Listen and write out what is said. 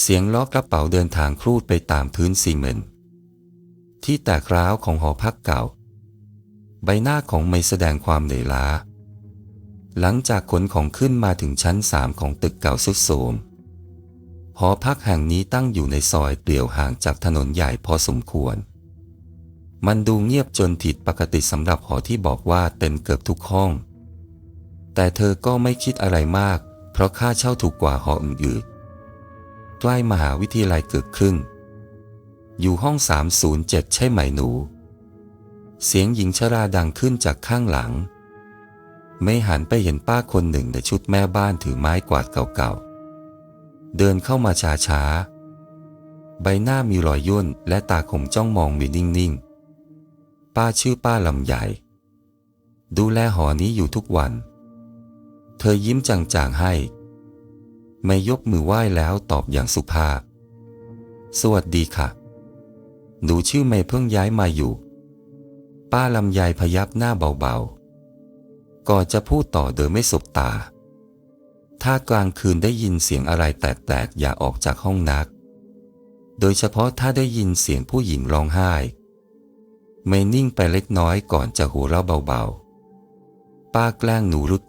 เสียงล้อกระเป๋าเดินทางครูดไปตามพื้นซีเมนต์ที่แตกร้าวของหอพักเก่า ใบหน้าของไม่แสดงความเหนื่อยล้า หลังจากขนของขึ้นมาถึงชั้นสามของตึกเก่าสุดโทรมหอพักแห่งนี้ตั้งอยู่ในซอยเปลี่ยวห่างจากถนนใหญ่พอสมควร มันดูเงียบจนผิดปกติสำหรับหอที่บอกว่าเต็มเกือบทุกห้อง แต่เธอก็ไม่คิดอะไรมาก เพราะค่าเช่าถูกกว่าหออื่นๆ ใกล้มหาวิทยาลัยเกิดขึ้นอยู่ห้อง 307 ใช่ไหมหนู เสียงหญิงชราดังขึ้นจากข้างหลัง ไม่หันไปเห็นป้าคนหนึ่งในชุดแม่บ้านถือไม้กวาดเก่าๆ เดินเข้ามาช้าๆ ใบหน้ามีรอยย่นและตาคมจ้องมองมีนิ่งๆ ป้าชื่อป้าลำใหญ่ ดูแลหอนี้อยู่ทุกวันเธอยิ้มจางๆให้ ไม่ยกมือไหว้แล้วตอบอย่างสุภาพ สวัสดีค่ะ หนูชื่อไม่เพิ่งย้ายมาอยู่ ป้าลำไยพยับหน้าเบาๆ ก่อนจะพูดต่อโดยไม่สบตา ถ้ากลางคืนได้ยินเสียงอะไรแตกๆ อย่าออกจากห้องนัก โดยเฉพาะถ้าได้ยินเสียงผู้หญิงร้องไห้ ไม่นิ่งไปเล็กน้อยก่อนจะหัวเราะเบาๆ ป้าแกล้งหนูหรือเปล่า